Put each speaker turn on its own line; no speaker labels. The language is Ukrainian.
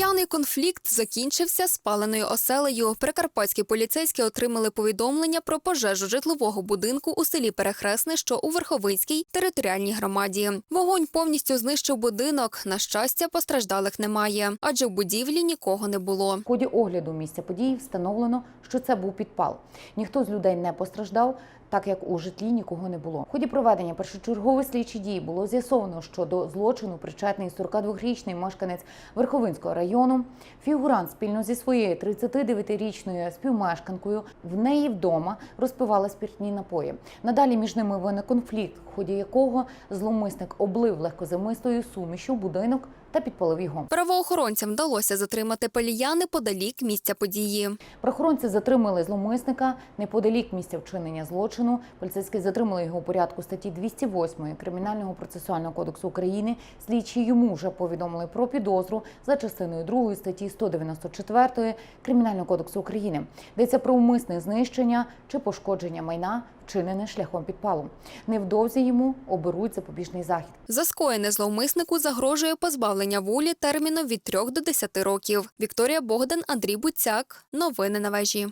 П'яний конфлікт закінчився спаленою оселею. Прикарпатські поліцейські отримали повідомлення про пожежу житлового будинку у селі Перехресне, що у Верховинській територіальній громаді. Вогонь повністю знищив будинок. На щастя, постраждалих немає, адже в будівлі нікого не було.
В ході огляду місця події встановлено, що це був підпал. Ніхто з людей не постраждав, так як у житлі нікого не було. В ході проведення першочергової слідчі дії було з'ясовано, що до злочину причетний 42-річний мешканець Верховинського району. Фігурант спільно зі своєю 39-річною співмешканкою в неї вдома розпивала спиртні напої. Надалі між ними виник конфлікт, в ході якого зловмисник облив легкозамистою сумішю будинок та підпалив його.
Правоохоронцям вдалося затримати палія неподалік місця події.
Правоохоронці затримали зловмисника неподалік місця вчинення злочину. Поліцейські затримали його у порядку статті 208 Кримінального процесуального кодексу України. Слідчі йому вже повідомили про підозру за частиною 2 статті 194 Кримінального кодексу України. Йдеться про умисне знищення чи пошкодження майна, вчинене шляхом підпалу. Невдовзі йому оберуть запобіжний захід.
За скоєне зловмиснику загрожує позбавлення волі терміном від 3 до 10 років. Вікторія Богдан, Андрій Буцяк. Новини на вежі.